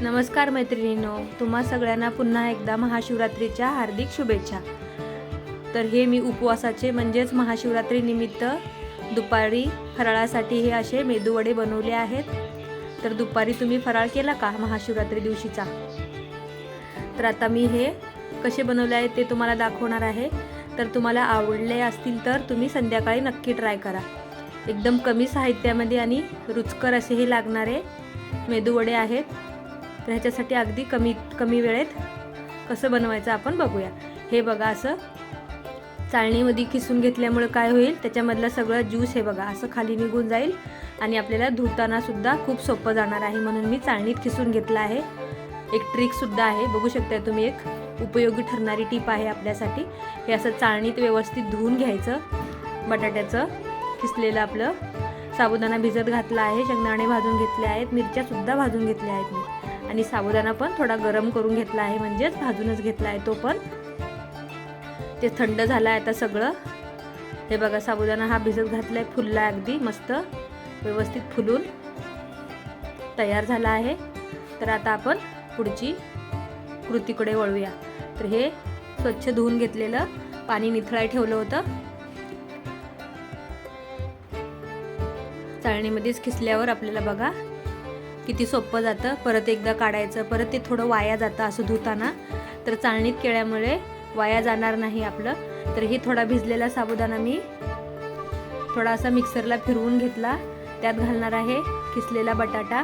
नमस्कार मैत्रिणींनो तुम्हा सगळ्यांना पुन्हा एकदा महाशिवरात्रीच्या हार्दिक शुभेच्छा. तर हे मी उपवासाचे म्हणजेच महाशिवरात्रीनिमित्त दुपारी फराळासाठी हे असे मेदूवडे बनवले आहेत. तर दुपारी तुम्ही फराळ केला का महाशिवरात्री दिवशीचा? तर आता मी हे कसे बनवले आहेत ते तुम्हाला दाखवणार आहे. तर तुम्हाला आवडले असतील तर तुम्ही संध्याकाळी नक्की ट्राय करा. एकदम कमी साहित्यामध्ये आणि रुचकर असे हे लागणारे मेदूवडे आहेत. तर ह्याच्यासाठी अगदी कमी कमी वेळेत कसं बनवायचं आपण बघूया. हे बघा असं. चाळणीमध्ये किसून घेतल्यामुळं काय होईल? त्याच्यामधलं सगळं ज्यूस हे बघा असं खाली निघून जाईल आणि आपल्याला धुताना सुद्धा खूप सोपं जाणार आहे म्हणून मी चाळणीत किसून घेतलं आहे. एक ट्रिकसुद्धा आहे. बघू शकता तुम्ही एक उपयोगी ठरणारी टीप आहे आपल्यासाठी. हे असं चाळणीत व्यवस्थित धुवून घ्यायचं. बटाट्याचं किसलेलं आपलं. साबुदाणा भिजत घातला आहे. शेंगदाणे भाजून घेतले आहेत. मिरच्यासुद्धा भाजून घेतल्या आहेत मी. आणि साबुदाणा पण थोडा गरम करून घेतला आहे म्हणजेच भाजूनच घेतला आहे तो पण. ते थंड झालं आहे आता सगळं. हे बघा साबुदाणा हा भिजत घातला आहे फुलला अगदी मस्त. व्यवस्थित फुलून तयार झाला आहे. तर आता आपण पुढची कृतीकडे वळूया. तर हे स्वच्छ धुवून घेतलेलं पाणी निथळाय ठेवलं होतं. चाळणीमध्येच खिसल्यावर आपल्याला बघा किती सोपं जातं. परत एकदा काढायचं परत ते थोडं वाया जातं असं धुताना. तर चाळणीत केल्यामुळे वाया जाणार नाही आपलं. तर ही थोडा भिजलेला साबुदाणा मी थोडासा मिक्सरला फिरवून घेतला. त्यात घालणार आहे किसलेला बटाटा.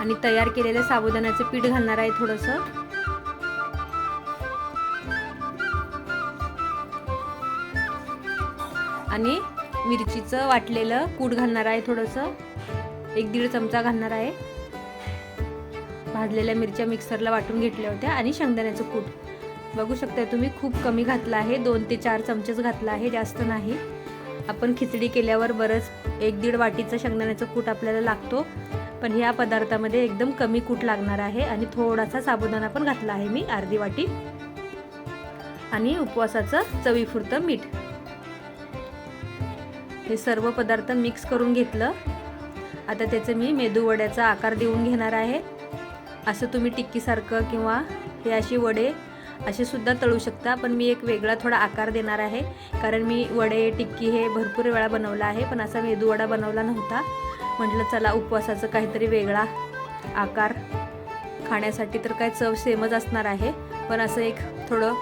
आणि तयार केलेलं साबुदाण्याचं पीठ घालणार आहे थोडंसं. आणि मिरचीचं वाटलेलं कूट घालणार आहे थोडंसं. एक दीड चमचा घालणार आहे. भाजलेल्या मिरच्या मिक्सरला वाटून घेतल्या होत्या आणि शेंगदाण्याचं कूट. बघू शकता तुम्ही खूप कमी घातलं आहे. दोन ते चार चमचेच घातला आहे जास्त नाही. आपण खिचडी केल्यावर बरंच एक दीड वाटीचं शेंगदाण्याचं कूट आपल्याला लागतो. पण ह्या पदार्थामध्ये एकदम कमी कूट लागणार आहे आणि थोडासा साबुदाणा पण घातला आहे मी अर्धी वाटी. आणि उपवासाचं चवीपुरतं मीठ. हे सर्व पदार्थ मिक्स करून घेतलं. आता त्याचं मी मेदूवड्याचा आकार देऊन घेणार आहे. असं तुम्ही टिक्कीसारखं किंवा हे अशी वडे असे सुद्धा तळू शकता पण मी एक वेगळा थोडा आकार देणार आहे. कारण मी वडे टिक्की हे भरपूर वेळा बनवला आहे पण असा मेदूवडा बनवला नव्हता. म्हटलं चला उपवासाचं काहीतरी वेगळा आकार. खाण्यासाठी तर काय चव सेमच असणार आहे पण असं एक थोडं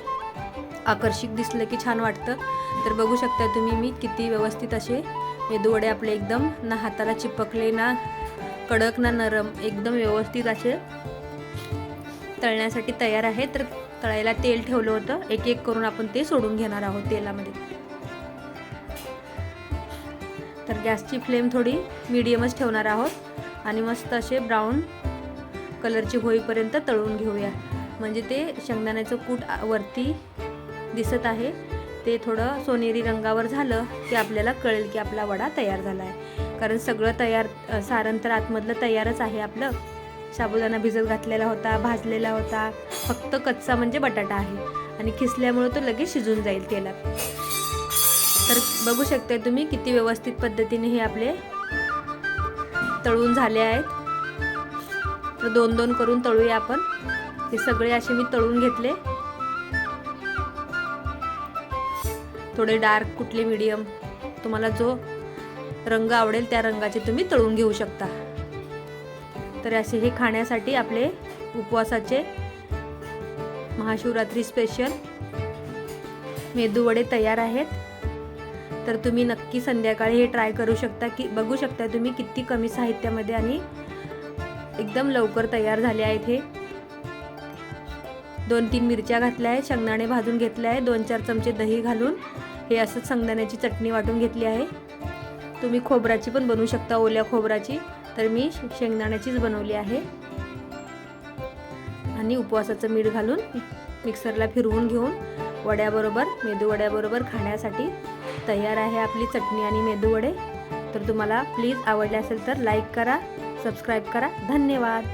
आकर्षक दिसलं की छान वाटतं. तर बघू शकता तुम्ही मी किती व्यवस्थित असे मेदूवडे आपले एकदम ना हाताला चिपकले ना कडक ना नरम एकदम व्यवस्थित असे तळण्यासाठी तयार आहे. तर तळायला तेल ठेवलं होतं. एक एक करून आपण ते सोडून घेणार आहोत तेलामध्ये. तर गॅसची फ्लेम थोडी मिडियमच ठेवणार आहोत. आणि मस्त असे ब्राऊन कलरची होईपर्यंत तळून घेऊया. म्हणजे ते शेंगदाण्याचं कूट वरती दिसत आहे. ते थोडं सोनेरी रंगावर झालं की आपल्याला कळेल की आपला वडा तयार झाला आहे कारण सगळं तयार सारण तर आतमधलं तयारच आहे आपलं. साबुदाणा भिजत घातलेला होता भाजलेला होता. फक्त कच्चा म्हणजे बटाटा आहे. आणि खिसल्यामुळं तो लगेच शिजून जाईल तेलात. तर बघू शकता तुम्ही किती व्यवस्थित पद्धतीने हे आपले तळून झाले आहेत. तर दोन दोन करून तळूया आपण. हे सगळे असे मी तळून घेतले. थोडे डार्क कुठले मिडियम तुम्हाला जो रंग आवडेल त्या रंगाचे तुम्ही तळून घेऊ शकता. तर असे हे खाण्यासाठी आपले उपवासाचे महाशिवरात्री स्पेशल मेदूवडे तयार आहेत. तर तुम्ही नक्की संध्याकाळी हे ट्राय करू शकता की बघू शकता तुम्ही किती कमी साहित्यामध्ये आणि एकदम लवकर तयार झाले आहेत हे. दोन तीन मिरच्या घातल्या आहेत शेंगदाणे भाजून घेतले आहे दोन चार चमचे दही घालून. हे असंच शेंगदाण्याची चटणी वाटून घेतली आहे. तुम्ही खोबराची पण बनवू शकता ओल्या खोबराची तर मी शेंगदाण्याचीच बनवली आहे. आणि उपवासाचं मीठ घालून मिक्सरला फिरवून घेऊन वड्याबरोबर मेदू वड्याबरोबर खाण्यासाठी तयार आहे आपली चटणी आणि मेदू वडे. तर तुम्हाला प्लीज आवडले असेल तर लाईक करा सबस्क्राईब करा. धन्यवाद.